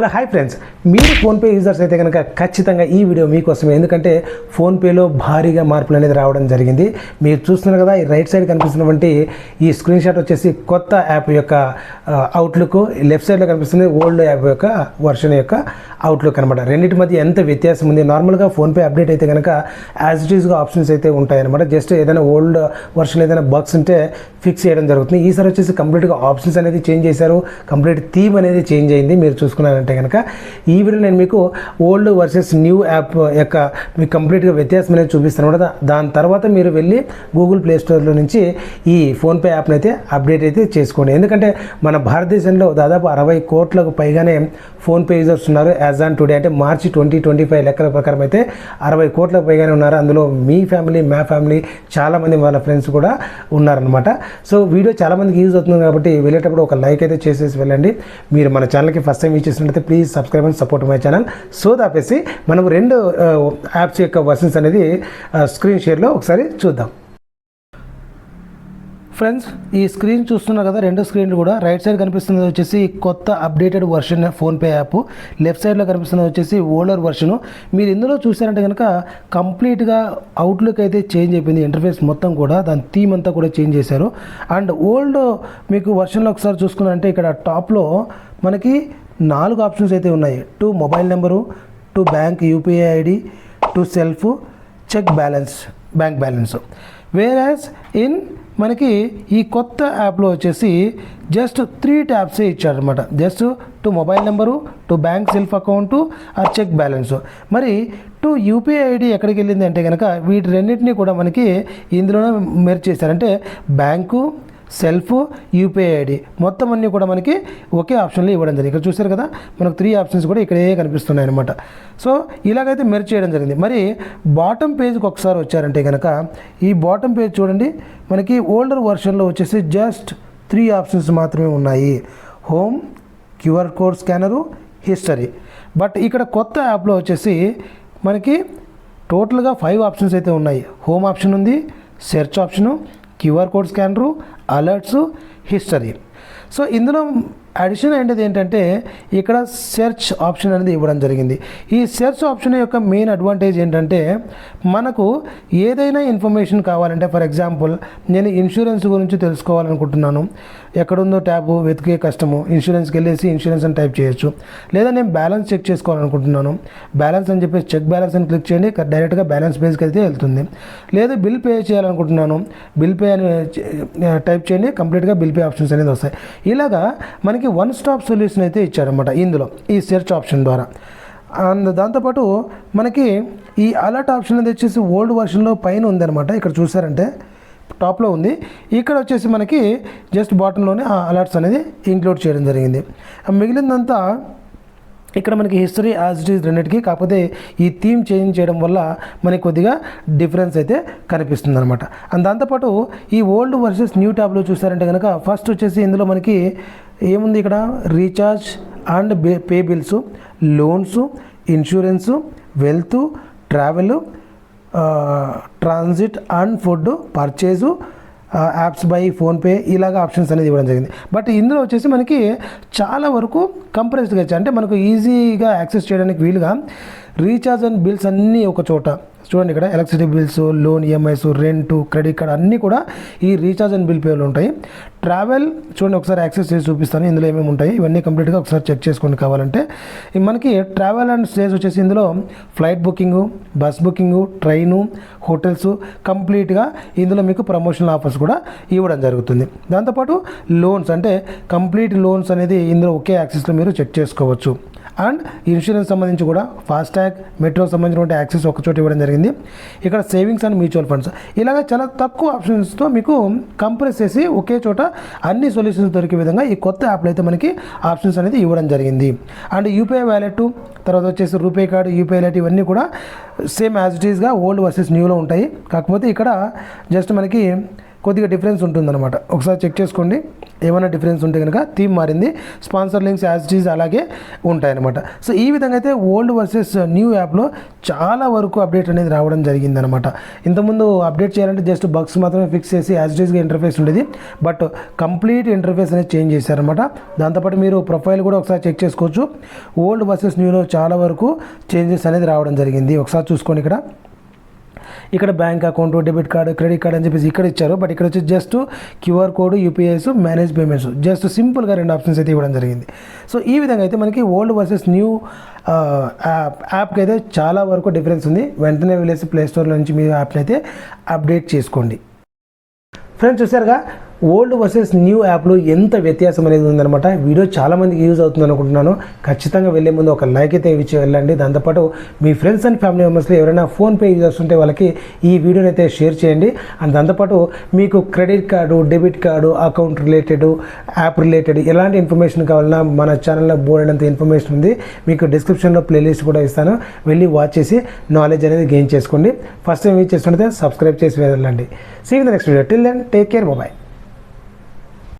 Hello hi friends. మీరు PhonePe users అయితే కనుక ఖచ్చితంగా ఈ వీడియో మీకోసమే. ఎందుకంటే ఫోన్పేలో భారీగా మార్పులు అనేది రావడం జరిగింది. మీరు చూస్తున్నారు కదా ఈ రైట్ సైడ్ కనిపిస్తున్నటువంటి ఈ స్క్రీన్ షాట్ వచ్చేసి కొత్త యాప్ యొక్క అవుట్లుక్ లెఫ్ట్ సైడ్లో కనిపిస్తుంది ఓల్డ్ యాప్ యొక్క వర్షన్ యొక్క అవుట్లుక్ అనమాట రెండింటి మధ్య ఎంత వ్యత్యాసం ఉంది? నార్మల్గా ఫోన్పే అప్డేట్ అయితే కనుక యాజ్ ఇట్ ఈస్గా ఆప్షన్స్ అయితే ఉంటాయన్నమాట. జస్ట్ ఏదైనా ఓల్డ్ వర్షన్ ఏదైనా బగ్స్ ఉంటే ఫిక్స్ చేయడం జరుగుతుంది. ఈసారి వచ్చేసి కంప్లీట్గా ఆప్షన్స్ అనేది చేంజ్ చేశారు. కంప్లీట్ థీమ్ అనేది చేంజ్ అయింది. మీరు చూసుకున్నారంటే కనుక ఈ వీడియో నేను మీకు ఓల్డ్ వర్సెస్ న్యూ యాప్ యొక్క మీకు కంప్లీట్గా వ్యత్యాసం అనేది చూపిస్తాను కూడా దాని తర్వాత మీరు వెళ్ళి గూగుల్ ప్లే స్టోర్లో నుంచి ఈ ఫోన్పే యాప్ని అయితే అప్డేట్ అయితే చేసుకోండి. ఎందుకంటే మన భారతదేశంలో దాదాపు అరవై కోట్లకు పైగానే ఫోన్పే యూజర్స్ ఉన్నారు. యాజ్ ఆన్ టుడే అంటే మార్చి ట్వంటీ ట్వంటీ ఫైవ్ లెక్కల ప్రకారం అయితే అరవై కోట్లకు పైగానే ఉన్నారు. అందులో మీ ఫ్యామిలీ మా ఫ్యామిలీ చాలామంది వాళ్ళ ఫ్రెండ్స్ కూడా ఉన్నారనమాట సో వీడియో చాలామందికి యూజ్ అవుతుంది కాబట్టి వెళ్ళేటప్పుడు ఒక లైక్ అయితే చేసేసి వెళ్ళండి. మీరు మన ఛానల్కి ఫస్ట్ టైం నచ్చినట్లయితే please subscribe and support my channel so దాపేసి మనం రెండు యాప్స్ యొక్క వర్షన్స్ అనేది స్క్రీన్ షేర్లో ఒకసారి చూద్దాం. ఫ్రెండ్స్ ఈ స్క్రీన్ చూస్తున్నారు కదా రెండు స్క్రీన్లు కూడా. రైట్ సైడ్ కనిపిస్తున్నది వచ్చేసి కొత్త updated version PhonePe app left సైడ్లో కనిపిస్తున్నది వచ్చేసి ఓల్డర్ వర్షను మీరు ఇందులో చూసారంటే కనుక కంప్లీట్గా అవుట్లుక్ అయితే చేంజ్ అయిపోయింది. ఇంటర్ఫేస్ మొత్తం కూడా దాని థీమ్ అంతా కూడా చేంజ్ చేశారు. అండ్ ఓల్డ్ మీకు వర్షన్లో ఒకసారి చూసుకున్నారంటే ఇక్కడ టాప్లో మనకి నాలుగు ఆప్షన్స్ అయితే ఉన్నాయి. To mobile number to bank UPI ID to self check balance bank balance. Whereas in మనకి ఈ కొత్త యాప్లో వచ్చేసి జస్ట్ త్రీ ట్యాబ్సే ఇచ్చారనమాట just to mobile number to bank self account ఆ చెక్ బ్యాలెన్స్. మరి టు యూపీఐ ఐడి ఎక్కడికి వెళ్ళింది అంటే కనుక వీటి రెండింటినీ కూడా మనకి ఇందులోనే మెర్జ్ అంటే బ్యాంకు సెల్ఫ్ యూపీఐ ఐడి. మొత్తం అన్నీ కూడా మనకి ఒకే ఆప్షన్లో ఇవ్వడం జరిగింది. ఇక్కడ చూసారు కదా మనకు త్రీ ఆప్షన్స్ కూడా ఇక్కడే కనిపిస్తున్నాయి అనమాట సో ఇలాగైతే మెర్జ్ చేయడం జరిగింది. మరి బాటమ్ పేజ్కి ఒకసారి వచ్చారంటే కనుక ఈ బాటమ్ పేజ్ చూడండి మనకి ఓల్డర్ వర్షన్లో వచ్చేసి జస్ట్ త్రీ ఆప్షన్స్ మాత్రమే ఉన్నాయి. Home QR code scanner history. But ఇక్కడ కొత్త యాప్లో వచ్చేసి మనకి టోటల్గా ఫైవ్ ఆప్షన్స్ అయితే ఉన్నాయి. హోమ్ ఆప్షన్ ఉంది search option QR code scanner alerts history. So ఇందులో అడిషన్ అనేది ఏంటంటే ఇక్కడ సెర్చ్ ఆప్షన్ అనేది ఇవ్వడం జరిగింది. ఈ సెర్చ్ ఆప్షన్ యొక్క మెయిన్ అడ్వాంటేజ్ ఏంటంటే మనకు ఏదైనా ఇన్ఫర్మేషన్ కావాలంటే ఫర్ ఎగ్జాంపుల్ నేను ఇన్సూరెన్స్ గురించి తెలుసుకోవాలనుకుంటున్నాను. ఎక్కడుందో ట్యాబ్ వెతికే కష్టము ఇన్సూరెన్స్కి వెళ్ళేసి ఇన్సూరెన్స్ అని టైప్ చేయొచ్చు. లేదా నేను బ్యాలెన్స్ చెక్ చేసుకోవాలనుకుంటున్నాను. బ్యాలెన్స్ అని చెప్పేసి చెక్ బ్యాలెన్స్ అని క్లిక్ చేయండి డైరెక్ట్గా బ్యాలెన్స్ పేజ్కి అయితే వెళ్తుంది. లేదా బిల్ పే చేయాలనుకుంటున్నాను. బిల్ పే అని eh, టైప్ చేయండి కంప్లీట్గా బిల్ పే ఆప్షన్స్ అనేది వస్తాయి. ఇలాగా మనకి వన్ స్టాప్ సొల్యూషన్ అయితే ఇచ్చారనమాట ఇందులో ఈ సెర్చ్ ఆప్షన్ ద్వారా. అండ్ దాంతోపాటు మనకి ఈ అలర్ట్ ఆప్షన్ అనేది వచ్చేసి ఓల్డ్ వర్షన్లో పైన ఉందన్నమాట ఇక్కడ చూసారంటే టాప్లో ఉంది. ఇక్కడ వచ్చేసి మనకి జస్ట్ బాటంలోనే ఆ అలర్ట్స్ అనేది ఇంక్లూడ్ చేయడం జరిగింది. మిగిలిందంతా ఇక్కడ మనకి హిస్టరీ యాజ్ ఇట్ ఈజ్ రెండింటికి కాకపోతే ఈ థీమ్ చేంజ్ చేయడం వల్ల మనకి కొద్దిగా డిఫరెన్స్ అయితే కనిపిస్తుంది అనమాట అండ్ దాంతోపాటు ఈ ఓల్డ్ వర్సెస్ న్యూ ట్యాబ్లో చూసారంటే కనుక ఫస్ట్ వచ్చేసి ఇందులో మనకి ఏముంది ఇక్కడ? Recharge and pay pay bills loans insurance wealth travel transit and food purchase apps by PhonePe ఇలాగ ఆప్షన్స్ అనేది ఇవ్వడం జరిగింది. బట్ ఇందులో వచ్చేసి మనకి చాలా వరకు కంప్రెస్డ్గా ఇచ్చారు. అంటే మనకు ఈజీగా యాక్సెస్ చేయడానికి వీలుగా రీఛార్జ్ అండ్ బిల్స్ అన్నీ ఒక చోట. చూడండి ఇక్కడ electricity bills loan EMIs rent credit card అన్నీ కూడా ఈ రీఛార్జ్ అండ్ బిల్ పేలు ఉంటాయి. ట్రావెల్ చూడండి ఒకసారి యాక్సెస్ చేసి చూపిస్తాను. ఇందులో ఏమేమి ఉంటాయి? ఇవన్నీ కంప్లీట్గా ఒకసారి చెక్ చేసుకోండి కావాలంటే. మనకి ట్రావెల్ అండ్ స్టేస్ వచ్చేసి ఇందులో flight booking bus booking train hotels కంప్లీట్గా ఇందులో మీకు ప్రమోషనల్ ఆఫర్స్ కూడా ఇవ్వడం జరుగుతుంది. దాంతోపాటు లోన్స్ అంటే కంప్లీట్ లోన్స్ అనేది ఇందులో ఒకే యాక్సెస్లో మీరు చెక్ చేసుకోవచ్చు. అండ్ ఇన్సూరెన్స్ సంబంధించి కూడా ఫాస్టాగ్ మెట్రో సంబంధించినటువంటి యాక్సెస్ ఒక చోట ఇవ్వడం జరిగింది. ఇక్కడ సేవింగ్స్ అండ్ మ్యూచువల్ ఫండ్స్. ఇలాగ చాలా తక్కువ ఆప్షన్స్తో మీకు కంప్రెస్ చేసి ఒకే చోట అన్ని సొల్యూషన్స్ దొరికే విధంగా ఈ కొత్త యాప్లో అయితే మనకి ఆప్షన్స్ అనేది ఇవ్వడం జరిగింది. అండ్ యూపీఐ వ్యాలెట్ తర్వాత వచ్చేసి రూపే కార్డు యూపీఐ వ్యాలెట్ ఇవన్నీ కూడా సేమ్ యాజ్ ఇట్ ఈస్గా ఓల్డ్ వర్సెస్ న్యూలో ఉంటాయి. కాకపోతే ఇక్కడ జస్ట్ మనకి కొద్దిగా డిఫరెన్స్ ఉంటుందన్నమాట. ఒకసారి చెక్ చేసుకోండి. ఏమైనా డిఫరెన్స్ ఉంటే కనుక థీమ్ మారింది. స్పాన్సర్ లింక్స్ యాజ్ ఇట్ అలాగే ఉంటాయన్నమాట. సో ఈ విధంగా అయితే ఓల్డ్ వర్సెస్ న్యూ యాప్లో చాలా వరకు అప్డేట్ అనేది రావడం జరిగిందనమాట ఇంతకుముందు అప్డేట్ చేయాలంటే జస్ట్ బగ్స్ మాత్రమే ఫిక్స్ చేసి యాజ్ డీజ్గా ఇంటర్ఫేస్ ఉండేది. బట్ కంప్లీట్ ఇంటర్ఫేస్ అనేది చేంజ్ చేశారనమాట దాంతోపాటు మీరు ప్రొఫైల్ కూడా ఒకసారి చెక్ చేసుకోవచ్చు. ఓల్డ్ వర్సెస్ న్యూలో చాలా వరకు చేంజెస్ అనేది రావడం జరిగింది. ఒకసారి చూసుకోండి ఇక్కడ. ఇక్కడ bank account debit card credit card అని చెప్పేసి ఇక్కడ ఇచ్చారు. బట్ ఇక్కడ వచ్చి just QR code UPIs manage payments. Just సింపుల్గా రెండు ఆప్షన్స్ అయితే ఇవ్వడం జరిగింది. సో ఈ విధంగా అయితే మనకి ఓల్డ్ వర్సెస్ న్యూ యాప్ యాప్కి అయితే చాలా వరకు డిఫరెన్స్ ఉంది. వెంటనే వెళ్ళేసి ప్లే స్టోర్ నుంచి మీ యాప్ని అయితే అప్డేట్ చేసుకోండి. ఫ్రెండ్స్ చూసారుగా ఓల్డ్ వర్సెస్ న్యూ యాప్లో ఎంత వ్యత్యాసం అనేది ఉందన్నమాట. వీడియో చాలామందికి యూజ్ అవుతుంది అనుకుంటున్నాను. ఖచ్చితంగా వెళ్ళే ముందు ఒక లైక్ అయితే ఇచ్చి వెళ్ళండి. దాంతోపాటు మీ ఫ్రెండ్స్ అండ్ ఫ్యామిలీ మెంబర్స్లో ఎవరైనా ఫోన్పే యూజర్స్ ఉంటే వాళ్ళకి ఈ వీడియోని అయితే షేర్ చేయండి. అండ్ దాంతోపాటు మీకు credit card debit card account related app related ఎలాంటి ఇన్ఫర్మేషన్ కావాలన్నా మన ఛానల్లో బోర్డ్ ఇన్ఫర్మేషన్ ఉంది. మీకు డిస్క్రిప్షన్లో ప్లేలిస్ట్ కూడా ఇస్తాను. వెళ్ళి వాచ్ చేసి నాలెడ్జ్ అనేది గెయిన్ చేసుకోండి. ఫస్ట్ టైం ఏం చేస్తుంటే సబ్స్క్రైబ్ చేసి వెళ్ళండి. See the next video till then take care mobile